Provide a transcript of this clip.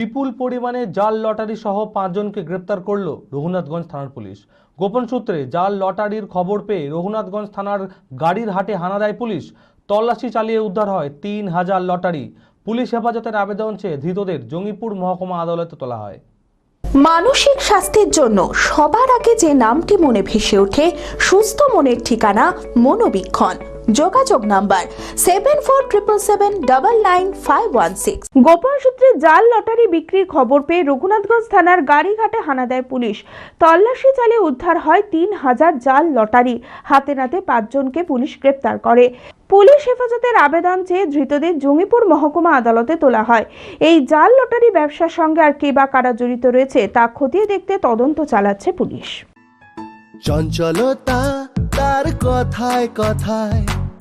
বিপুল পরিমাণে জাল লটারি সহ পাঁচজনকে গ্রেপ্তার করল রঘুনাথগঞ্জ থানার পুলিশ। গোপন সূত্রে জাল লটারির খবর পেয়ে রঘুনাথগঞ্জ থানার গাড়ির হাটে হানা দেয় পুলিশ। তল্লাশি চালিয়ে উদ্ধার হয় তিন হাজার লটারি। পুলিশ হেফাজতের আবেদন চেয়ে ধৃতদের জঙ্গিপুর মহকুমা আদালতে তোলা হয়। মানসিক স্বাস্থ্যের জন্য সবার আগে যে নামটি মনে ভেসে ওঠে, সুস্থ মনের ঠিকানা মনোবীক্ষণ। যোগাযোগ number seven four triple seven double nine five one six গোপন সূত্রে জাল লটারি বিক্রির খবর পেয়ে রঘুনাথগঞ্জ থানার গাড়িঘাটে হানা দেয় পুলিশ। তল্লাশি চালিয়ে উদ্ধার হয় তিন হাজার জাল লটারি। হাতে নাতে পাঁচজনকে পুলিশ গ্রেপ্তার করে। পুলিশ হেফাজতের আবেদন চেয়ে ধৃতদের জঙ্গিপুর মহকুমা আদালতে তোলা হয়। এই জাল লটারি ব্যবসার সঙ্গে আর কে বা কারা জড়িত রয়েছে তা খতিয়ে দেখতে তদন্ত চালাচ্ছে পুলিশ। চঞ্চলতা তার কথায় কথায়